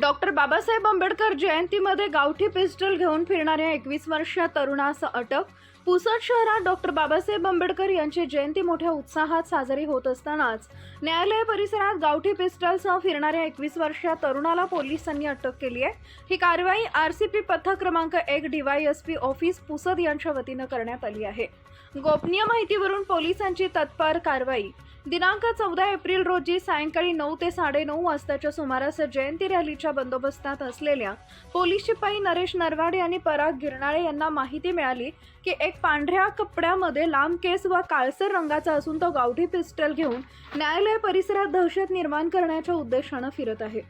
Doctor Babasaheb Ambedkar जयंतीमध्ये गावठी pistol घेऊन फिरणाऱ्या एकवीस वर्षीय तरुणास अटक पुसद शहरात डॉक्टर बाबासाहेब आंबेडकर यांची जयंती मोठ्या उत्साहात साजरी होत असतानाच न्यायालय परिसरात गावठी पिस्टलसह फिरणाऱ्या एकवीस वर्षीय तरुणाला पोलिसांनी अटक केली आहे. ही कारवाई आर सी पथक क्रमांक एक डीवायएसपी ऑफिस पुसद यांच्या वतीनं करण्यात आली आहे. गोपनीय माहितीवरून पोलिसांची तत्पर कारवाई. दिनांक चौदा एप्रिल रोजी सायंकाळी नऊ ते साडेनऊ वाजताच्या सुमारास जयंती रॅलीच्या बंदोबस्तात असलेल्या पोलीस शिपाई नरेश नरवाडे आणि पराग गिरणाळे यांना माहिती मिळाली की एक पांढऱ्या कपड्यामध्ये लांब केस व काळसर रंगाचा असून तो गावठी पिस्टल घेऊन न्यायालय परिसरात दहशत निर्माण करण्याच्या उद्देशानं फिरत आहे.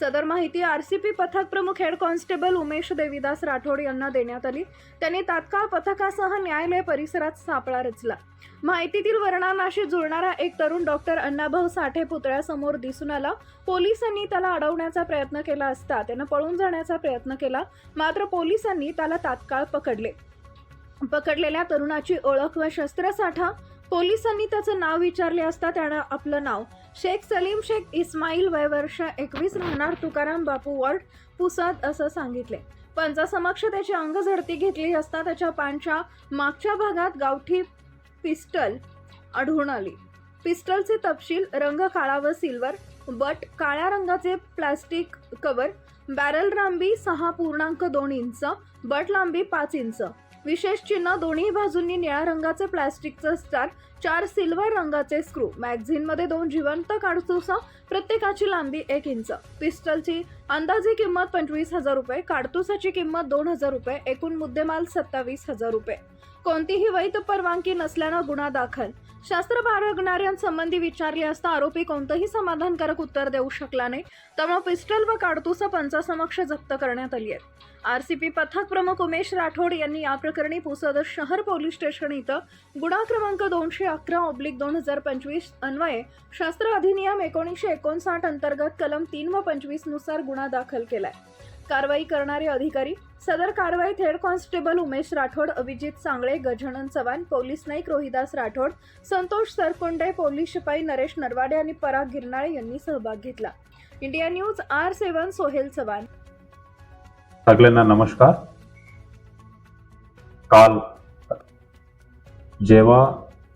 सदर माहिती आर सी पथक प्रमुख हेड कॉन्स्टेबल उमेश देवीदास राठोड यांना देण्यात आली. त्यांनी तात्काळ पथकासह न्यायालय परिसरात सापळा रचला. माहितीतील वर्णनाशी जुळणारा एक तरुण डॉक्टर अण्णाभाऊ साठे पुतळ्यासमोर दिसून आला. पोलिसांनी त्याला अडवण्याचा प्रयत्न केला असता त्यानं पळून जाण्याचा प्रयत्न केला. मात्र पोलिसांनी त्याला तात्काळ पकडले. पकडलेल्या तरुणाची ओळख व शस्त्रसाठा पोलिसांनी त्याचं नाव विचारले असता त्यानं आपलं नाव शेख सलीम शेख इस्माईल वय वर्ष एकवीस राहणार तुकाराम बापू वॉर्ड पुसद असं सांगितले. पंचासमक्ष त्याची अंग झडती घेतली असता त्याच्या पानच्या मागच्या भागात गावठी पिस्टल आढळून आली. पिस्टलचे तपशील रंग काळा व सिल्वर बट काळ्या रंगाचे प्लास्टिक कवर बॅरल लांबी सहा पूर्णांक दोन इंच बट लांबी पाच इंच. विशेष चिन्ह दोन्ही बाजूंनी निळ्या रंगाचे प्लास्टिकचं स्टार चार सिल्वर रंगाचे स्क्रू. मॅगझिनमध्ये दोन जिवंत काडतुसा प्रत्येकाची लांबी एक इंच. पिस्टलची अंदाजे किंमत पंचवीस हजार रुपये काडतुसाची किंमत दोन हजार रुपये एकूण मुद्देमाल सत्तावीस हजार रुपये. कोणतीही वैध परवानगी नसल्यानं गुन्हा दाखल. शास्त्र बाळगणाऱ्यांसंबंधी विचारले असता आरोपी कोणतंही समाधानकारक उत्तर देऊ शकला नाही. त्यामुळे पिस्टल व काडतुसं पंचासमक्ष जप्त करण्यात आली आहेत. आर सी पी पथक प्रमुख उमेश राठोड यांनी या प्रकरणी पुसद शहर पोलीस स्टेशन इथं गुन्हा क्रमांक दोनशे अकरा ऑब्लिक दोन हजार पंचवीस अन्वये शास्त्र अधिनियम एकोणीसशे एकोणसाठ अंतर्गत कलम तीन व पंचवीसनुसार गुन्हा दाखल केलाय. कारवाई करणारे अधिकारी सदर कारवाई head constable Umesh Rathod Abhijit Sangle Gajanan Chavan police Naik Rohidas Rathod Santosh Sarkonde police शिपाई नरेश नरवाडे आणि पराग गिरनाळे यांनी सहभाग घेतला. India news R seven Sohel Chavan. सगळ्यांना नमस्कार. काल जेव्हा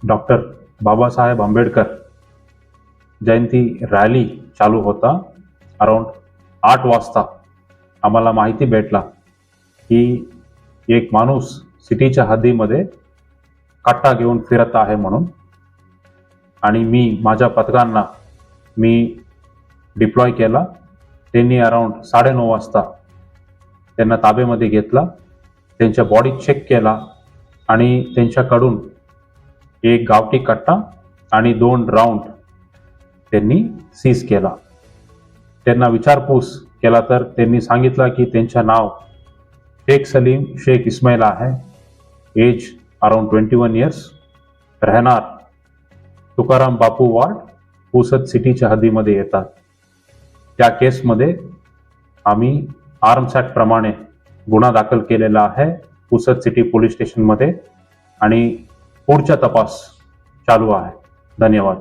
डॉक्टर बाबासाहेब आंबेडकर जयंती रॅली चालू होता अराउंड आठ वाजता आम्हाला माहिती भेटला की एक माणूस सिटीच्या हद्दीमध्ये कट्टा घेऊन फिरत आहे म्हणून. आणि मी माझ्या पथकांना मी डिप्लॉय केला. त्यांनी अराऊंड साडेनऊ वाजता त्यांना ताब्यामध्ये घेतला. त्यांच्या बॉडी चेक केला आणि त्यांच्याकडून एक गावठी कट्टा आणि दोन राऊंड त्यांनी सीज केला. त्यांना विचारपूस केला तर त्यांनी सांगितलं की त्यांचं नाव शेख सलीम शेख इस्माईल आहे. Age around twenty one years राहणार तुकाराम बापू वार्ड पुसद सिटीच्या हद्दीमध्ये येतात. त्या केसमध्ये आम्ही आर्म्स ॲक्टप्रमाणे गुन्हा दाखल केलेला आहे पुसद सिटी पोलीस स्टेशनमध्ये आणि पुढचा तपास चालू आहे. धन्यवाद.